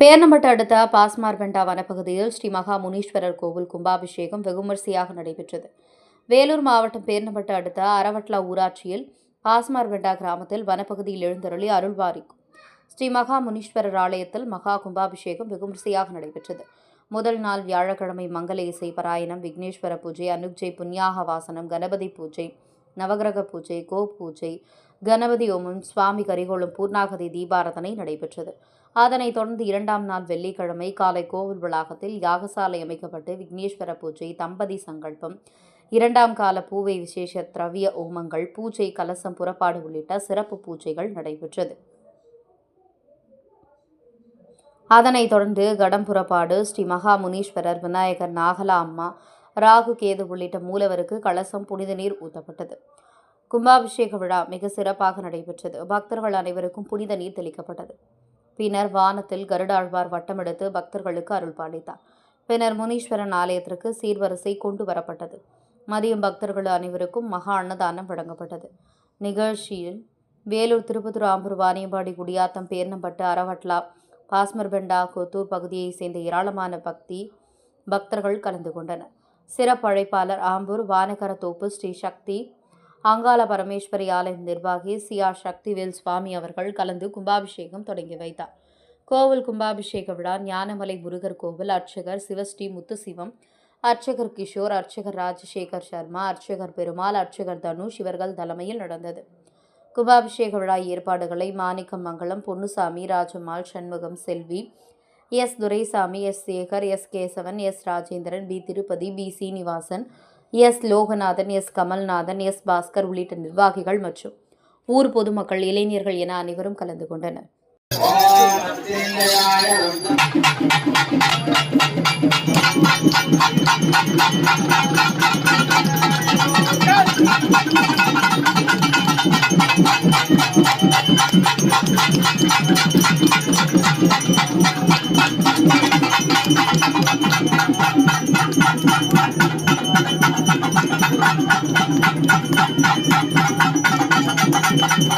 பேர்ணம்பட்டு அடுத்த பாஸ்மார்பெண்டா வனப்பகுதியில் ஸ்ரீ மகா முனீஸ்வரர் கோவில் கும்பாபிஷேகம் வெகுமரிசையாக நடைபெற்றது. வேலூர் மாவட்டம் பேர்ணம்பட்டு அடுத்த அரவட்லா ஊராட்சியில் பாஸ்மார்பெண்டா கிராமத்தில் வனப்பகுதியில் எழுந்தருளி அருள்வாரிக்கும். ஸ்ரீ மகா முனீஸ்வரர் ஆலயத்தில் மகா கும்பாபிஷேகம் வெகுமரிசையாக நடைபெற்றது. முதல் நாள் வியாழக்கிழமை மங்கள இசை பராயணம் விக்னேஸ்வர பூஜை அனுஜை புண்ணியாக வாசனம் கணபதி பூஜை நவகிரக பூஜை கோ பூஜை கணபதி ஓமம் சுவாமி கரிகோளும் பூர்ணாகதி தீபாரதனை நடைபெற்றது. அதனைத் தொடர்ந்து இரண்டாம் நாள் வெள்ளிக்கிழமை காலை கோவில் வளாகத்தில் யாகசாலை அமைக்கப்பட்டு விக்னேஸ்வர பூஜை தம்பதி சங்கல்பம் இரண்டாம் கால பூவை விசேஷ திரவிய ஓமங்கள் பூஜை கலசம் புறப்பாடு உள்ளிட்ட சிறப்பு பூஜைகள் நடைபெற்றது. அதனைத் தொடர்ந்து கடம் புறப்பாடு ஸ்ரீ மகா முனீஸ்வரர் விநாயகர் நாகலா அம்மா ராகு கேது உள்ளிட்ட மூலவருக்கு கலசம் புனித நீர் ஊத்தப்பட்டது கும்பாபிஷேக விழா மிக சிறப்பாக நடைபெற்றது. பக்தர்கள் அனைவருக்கும் புனித நீர் தெளிக்கப்பட்டது. பின்னர் வானத்தில் கருடாழ்வார் வட்டமெடுத்து பக்தர்களுக்கு அருள் பாலித்தார். பின்னர் முனீஸ்வரன் ஆலயத்திற்கு சீர்வரிசை கொண்டு வரப்பட்டது. மதியம் பக்தர்கள் அனைவருக்கும் மகா அன்னதானம் வழங்கப்பட்டது. நிகழ்ச்சியில் வேலூர் திருப்பத்தூர் ஆம்பூர் வாணியம்பாடி குடியாத்தம் பேர்ணம்பட்டு அரவட்லா பாஸ்மர்பெண்டா கொத்தூர் பகுதியைச் சேர்ந்த ஏராளமான பக்தி பக்தர்கள் கலந்து கொண்டனர். சிறப்பு அழைப்பாளர் ஆம்பூர் வானகரத்தோப்பு ஸ்ரீ சக்தி அங்காள பரமேஸ்வரி ஆலயம் நிர்வாகி சி ஆர் சக்திவேல் சுவாமி அவர்கள் கலந்து கும்பாபிஷேகம் தொடங்கி வைத்தார். கோவில் கும்பாபிஷேக விழா ஞானமலை முருகர் கோவில் அர்ச்சகர் சிவஸ்ரீ முத்துசிவம் அர்ச்சகர் கிஷோர் அர்ச்சகர் ராஜசேகர் சர்மா அர்ச்சகர் பெருமாள் அர்ச்சகர் தனுஷ் இவர்கள் தலைமையில் நடந்தது. கும்பாபிஷேக விழா ஏற்பாடுகளை Manickam Mangalam Ponnusamy Rajammal Shanmugam Selvi S. Duraisamy S. Sekar S. Kesavan S. Rajendran P. Tirupati P. Srinivasan S Loganathan S Kamalnathan S Baskar உள்ளிட்ட நிர்வாகிகள் மற்றும் ஊர் பொதுமக்கள் இளைஞர்கள் என அனைவரும் கலந்து கொண்டனர்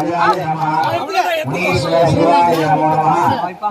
தேவாய நமः முனீஸ்வர சிவாய நமோ நமः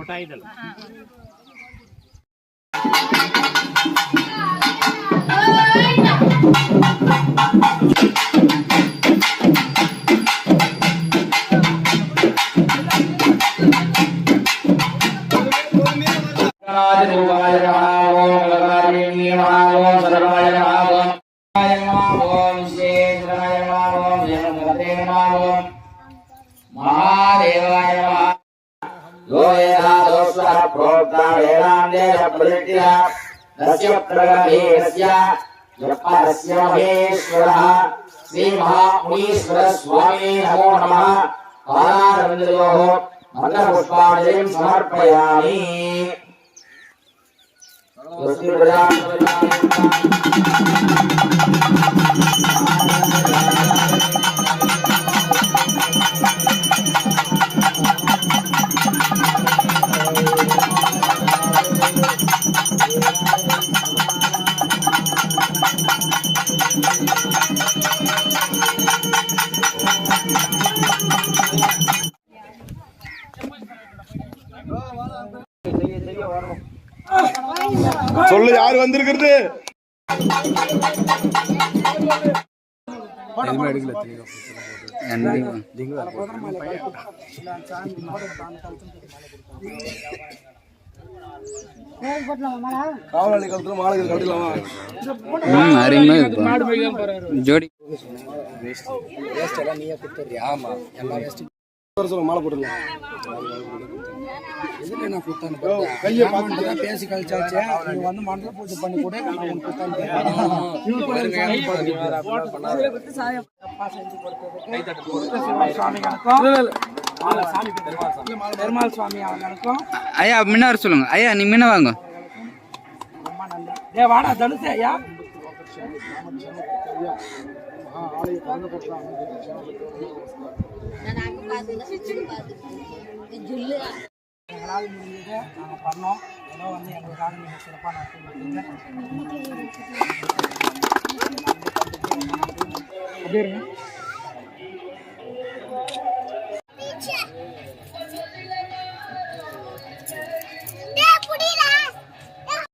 ராஜரூபாய नमो। महादेवाय नमः। यो यदा दोषः प्रोक्ता वेदान्तेन प्रवृत्तिः तस्य प्रगमेरस्य यस्य महेश्वरः। श्रीमहामुनीश्वरस्वामी नमो नमः। पादारविन्दयोः मन्दपुष्पाञ्जलिं समर्पयामि। Let's do it யார் வந்திருக்கிறது காவலாளி கழுத்துல மாலை கழட்டலாமா ம் அருமையாக இருக்கும் ஜோடி. சொல்ல மாலை போட்டுடலாம் கையை பார்த்து பேசி கழிச்சாச்சு. நீங்க வந்து மண்டல பூஜை பண்ணி கூட நான் சுவாமி கணக்கும். பெருமாள் சுவாமி அவனுக்கும் ஐயா முன்ன வர சொல்லுங்க. ஐயா நீ முன்ன வாங்க. டே வாடா தனுசு ஐயா. எங்களால் முடிஞ்சது. நாங்கள் பண்ணோம். ஏதோ வந்து எங்களுக்காக நீங்கள் சிறப்பாக நடத்தி. அப்படியே இருங்க.